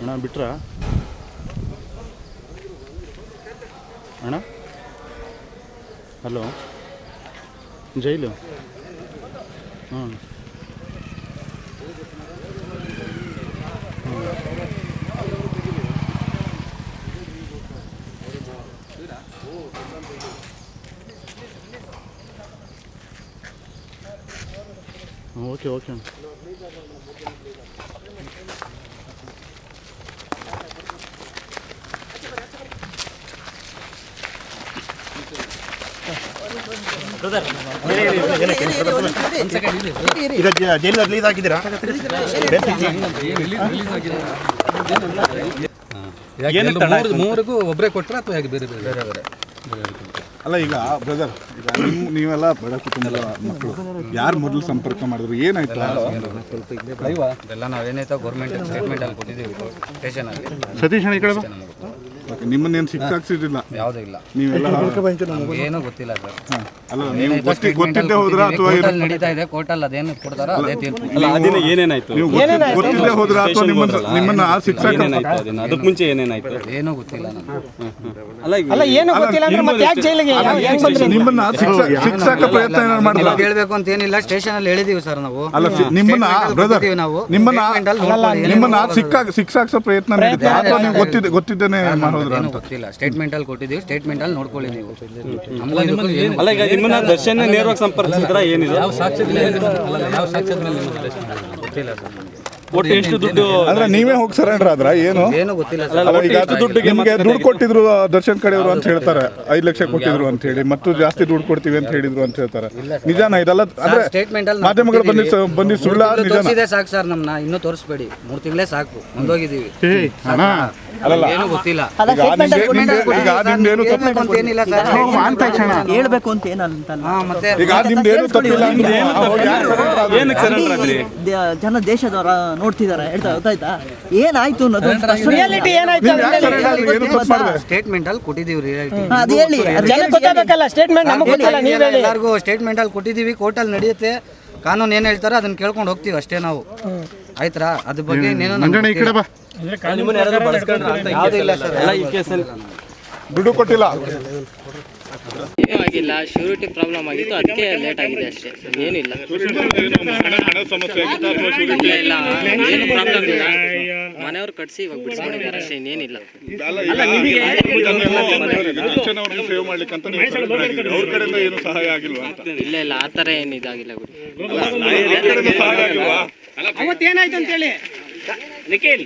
ಅಣ್ಣ ಬಿಟ್ರ? ಅಣ್ಣ? ಹಲೋ? ಜೈಲು? ಹಾಂ ಓಕೆ ಓಕೆ ಈಗ ರಿಲೀಸ್ ಆಗಿದ್ದೀರಾ ಮೂರಿಗೂ ಒಬ್ಬರೇ ಕೊಟ್ಟರೆ ಅಥವಾ ಹೇಗೆ ಬೇರೆ ಬೇರೆ ಬೇರೆ ಬೇರೆ ಅಲ್ಲ ಈಗ ಬ್ರದರ್ ಈಗ ನಿಮ್ ನೀವೆಲ್ಲ ಬಡ ಕುಟುಂಬದ ಮಕ್ಕಳು. ಯಾರು ಮೊದಲು ಸಂಪರ್ಕ ಮಾಡಿದ್ರು? ಏನಾಯ್ತು? ಎಲ್ಲ ನಾವೇನಾಯ್ತು ಗೌರ್ಮೆಂಟ್ ಸ್ಟೇಟ್ಮೆಂಟ್ ಅಲ್ಲಿ ಕೊಟ್ಟಿದ್ದೀವಿ ಸ್ಟೇಷನಲ್ಲಿ ಸತೀಶ್ ನಿಮ್ಮನ್ನೇನು ಶಿಕ್ಷಾಕ್ಸಿದಿಲ್ಲ ಯಾವುದೂ ಇಲ್ಲ. ನೀವೆಲ್ಲ ಏನೂ ಗೊತ್ತಿಲ್ಲ ಸರ್. ಅಲ್ಲ ನೀವು ಗೊತ್ತಿ ಗೊತ್ತಿದ್ದೇ ಹೋದ್ರ ಅಥವಾ ಏನು ಕೋರ್ಟಲ್ಲಿ ನಡೀತಾ ಇದೆ ಕೋರ್ಟಲ್ಲಿ ಅದೇನು ಕೊಡ್ತಾರೋ ಅದೇ ತೀರ್ಪು. ನೀವು ಗೊತ್ತಿ- ಗೊತ್ತಿದ್ದೇ ಹೋದ್ರ ಅಥವಾ ನಿಮ್ಮನ್ನ ನಿಮ್ಮನ್ನ ಆ ಶಿಕ್ಷಕ ಅದಕ್ಕೆ ಮುಂಚೆ ಏನೇನಾಯ್ತು? ಏನೂ ಗೊತ್ತಿಲ್ಲ ನನಗೆ ಅಲ್ಲ ಏನು ಗೊತ್ತಿಲ್ಲ ಅಂದ್ರೆ ಮತ್ತೆ ಯಾಕೆ ಜೈಲಿಗೆ ಹೆಂಗ್ ಬಂದ್ರಿ? ನಿಮ್ಮನ್ನ ಶಿಕ್ಷ ಶಿಕ್ಷಕ ಪ್ರಯತ್ನ ಏನಾರು ಮಾಡಿದ್ರ ನಿಮಗೆ ಹೇಳ್ಬೇಕು ಅಂತ ಏನಿಲ್ಲ ಸ್ಟೇಷನಲ್ಲಿ ಹೇಳಿದೀವಿ ಸರ್ ನಾವು. ಅಲ್ಲ ನಿಮ್ಮನ್ನ Statement ಅಲ್ಲಿ ಬ್ರದರ್ ಕೊಟ್ಟಿದ್ದೀವಿ ನಾವು. ನಿಮ್ಮನ್ನ Statement ಅಲ್ಲಿ ನೋಡ್ಕೊಳ್ಳಿ, ಏನೇನು ನಿಮ್ಮನ್ನ ಹೋಗೋದು. ಶಿಕ್ಷಾ ಶಿಕ್ಷಾಕ್ಸೋ ಪ್ರಯತ್ನ ನಡೀತಾ ಅಥವಾ ನೀವು ಗೊತ್ತಿದ್ದೆ ಗೊತ್ತಿದ್ದೇನೆ ಏನೂ ಅಂತ. ಗೊತ್ತಿಲ್ಲ. ಸ್ಟೇಟ್ಮೆಂಟ್ ಅಲ್ಲಿ ಕೊಟ್ಟಿದ್ದೀವಿ ಸ್ಟೇಟ್ಮೆಂಟ್ ಅಲ್ಲಿ ನೋಡ್ಕೊಳ್ಳಿ ನೀವು. ನಮ್ಗೂ ಇದಕ್ಕೂ ಏನು ಅಲ್ಲ ಈಗ ನಿಮ್ಮನ್ನ ದರ್ಶನ ನೇರವಾಗಿ ಸಂಪರ್ಕಿಸಿದ್ರ ಏನಿದೆ? ಯಾವ ಸಾಕ್ಷ್ಯದ ಮೇಲೆ ಯಾವ ಸಾಕ್ಷ್ಯದ ಮೇಲೆ ನಿಮಗೆ ಗೊತ್ತಿಲ್ಲ ಸರ್ ನಮಗೆ. ಒಟ್ಟು ಎಷ್ಟು ದುಡ್ಡು ಅಂದ್ರೆ ನೀವೇ ಹೋಗಿ ಸರೆಂಡರ್ ಆದ್ರ? ಏನು? ಏನು ಗೊತ್ತಿಲ್ಲ ಸರ್. ಅಲ್ಲ, ಈಗ ನಿಮ್ಗೆ ದುಡ್ಡು ಕೊಟ್ಟಿದ್ರು ದರ್ಶನ್ ಕಡೆಯವರು ಅಂತ ಹೇಳ್ತಾರೆ. ಐದು ಲಕ್ಷ ಕೊಟ್ಟಿದ್ರು ಅಂತ ಹೇಳಿ. ಮತ್ತು ಜಾಸ್ತಿ ದುಡ್ಡು ಕೊಡ್ತೀವಿ ಅಂತ ಹೇಳಿದ್ರು ಅಂತ ಹೇಳ್ತಾರೆ. ನಿಜಾನ ಇದೆಲ್ಲ? ಅಂದ್ರೆ ಸ್ಟೇಟ್ಮೆಂಟ್ ಅಲ್ಲಿ ಮಾಧ್ಯಮಗಳು ಬಂದಿ ಬಂದಿ ಸುಳ್ಳ ನಿಜಾನ? ತೋರಿಸಿದೆ ಸಾಕು ಸರ್ ನಮ್ನ. ಇನ್ನೂ ತೋರಿಸ್ಬೇಡಿ. ಮೂರು ತಿಂಗಳೇ ಸಾಕು. ಮುಂದೋಗಿದ್ದೀವಿ. ಅಲ್ಲಲ್ಲ. ಏನೂ ಗೊತ್ತಿಲ್ಲ. ಅಲ್ಲ ಈಗ ನಿಮ್ಗೆ- ನಿಮ್ಗೆ- ಈಗ ನಿಮ್ದೇನು ತಪ್ಪು? ಹೇಳ್ಬೇಕು ಅಂತ ಏನಿಲ್ಲ ಸರ್. ಹೇಳ್ಬೇಕು ಅಂತ ಏನಂತಲ್ಲ ಹಾ ಮತ್ತೆ ಈಗ ನಿಮ್ದೇನು ತಪ್ಪಿಲ್ಲ ಅಂದ್ರೆ ಅವಾಗ ಯಾಕೆ surrender ಆದ್ರು? ಏನಕ್ಕೆ ಸರೆಂಡರ್ ಆದ್ರಿ? ಜನ ದೇಶದವರ ನೋಡ್ತಿದಾರೆ ಹೇಳ್ತಾ ಗೊತ್ತಾಯ್ತಾ? ಏನಾಯ್ತು ಅನ್ನೋದು ರಿಯಾಲಿಟಿ ಏನಾಯ್ತು ಸ್ಟೇಟ್ಮೆಂಟ್ ಅಲ್ಲಿ ಕೊಟ್ಟಿದೀವಿ ರಿಯಾಲಿಟಿ ಅದು ಹೇಳಿ. ಜನಕ್ಕೆ ಗೊತ್ತಾಗಬೇಕಲ್ಲ ಸ್ಟೇಟ್ಮೆಂಟ್ ನಮಗೆ ಗೊತ್ತಿಲ್ಲ ನೀವು ಹೇಳಿ. ಎಲ್ಲರಿಗೂ ಸ್ಟೇಟ್ಮೆಂಟ್ ಅಲ್ಲಿ ಕೊಟ್ಟಿದ್ದೀವಿ. ಕೋರ್ಟಲ್ಲಿ ನಡೆಯುತ್ತೆ. ಕಾನೂನು ಏನು ಹೇಳ್ತಾರೆ ಅದನ್ನ ಕೇಳ್ಕೊಂಡು ಹೋಗ್ತೀವಿ ಅಷ್ಟೇ ನಾವು. ಆಯ್ತಾ ಅದ್ರ ಬಗ್ಗೆ ಇನ್ನೇನು ನಮ್ಗೆ ಯಾವುದೂ ಇಲ್ಲ ಸರ್. ದುಡ್ಡು ಕೊಟ್ಟಿಲ್ಲ. ಏನೂ ಆಗಿಲ್ಲ ಶ್ಯೂರಿಟಿ ಪ್ರಾಬ್ಲಮ್ ಆಗಿತ್ತು ಅದಕ್ಕೆ ಲೇಟ್ ಆಗಿದೆ ಅಷ್ಟೇ. ಏನಿಲ್ಲ. ಇಲ್ಲ ಇಲ್ಲ. ಏನು ಪ್ರಾಬ್ಲಮ್ ಇಲ್ಲ. ಮನೆಯವ್ರು ಕಟ್ಸಿ ಇವಾಗ ಬಿಡಿಸ್ಕೊಂಡಿದ್ದಾರೆ ಅಷ್ಟೇ ಇನ್ನೇನಿಲ್ಲ. ದರ್ಶನ್ ಅವ್ರನ್ನ ಸೇವ್ ಮಾಡ್ಲಿಕ್ಕೆ ಅಂತ ನೀವು surrender ಆಗಿದ್ದೀರಿ. ಅವ್ರ ಕಡೆಯಿಂದ ಏನು ಸಹಾಯ ಆಗಿಲ್ವಾ ಅಂತ? ಇಲ್ಲ ಇಲ್ಲ. ಆ ಥರ ಏನು ಇದಾಗಿಲ್ಲ ಬಿಡಿ. ಅವ್ರ ಕಡೆಯಿಂದ ಸಹಾಯ ಆಗಿಲ್ವಾ? ಅವತ್ತೇನಾಯ್ತು ಅಂತ ಹೇಳಿ ನಿಖಿಲ್.